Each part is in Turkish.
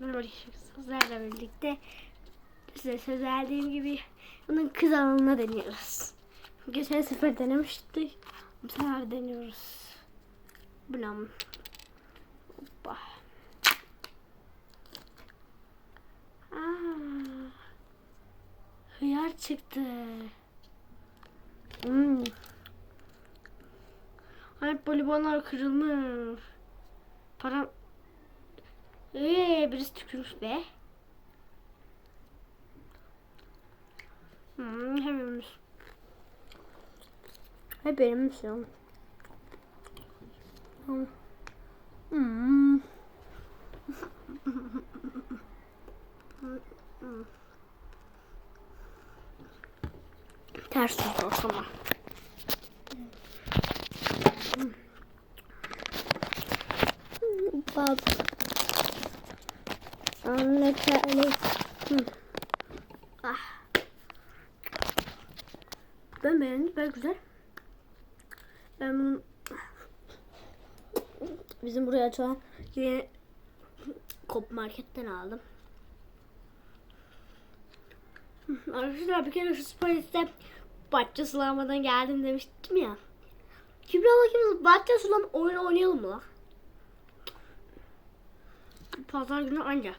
Sizlerle birlikte size söz verdiğim gibi bunun kız alanına deniyoruz. Geçen sefer denemiştik. Bu sefer deniyoruz. Blam. Hoppa. Hıyar çıktı. Hmm. Ay poligonlar kırılmış. Param ee, birisi tükürmüş be. Hmm, hepimiz. Hep benim şu. Hmm. Hmm. Ters tut o zaman. Anlatalım. Ah. Ben beğendim. Ben güzel. Ben bizim buraya açılan yine Kop marketten aldım. Arkadaşlar bir kere şu Space'de bahçe sulamadan geldim demiştim ya. Kübra'la ikimiz bahçe sulama oyunu oynayalım mı lan? Pazar günü anca.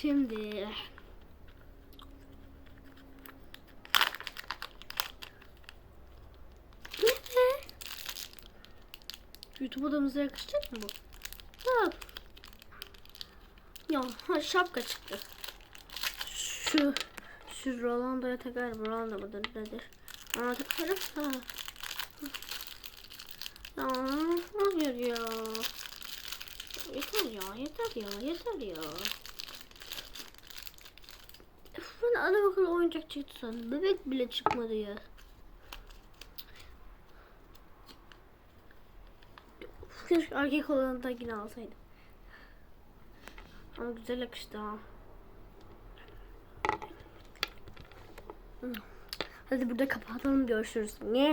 Şimdi YouTube odamıza yakışacak mı bu? Ha. Ya şapka çıktı. Şu şu Rolando'ya takar. Rolando mıdır nedir? Ona takarım. Ha. Ya hayır ya. Yeter ya yeter ya yeter ya. Ben ana bakın oyuncak çıktı sandım. Bebek bile çıkmadı ya. Keşke erkek olanı da yine alsaydım. Ama güzel yakıştı ha. Hadi burada kapatalım görüşürüz. Ne?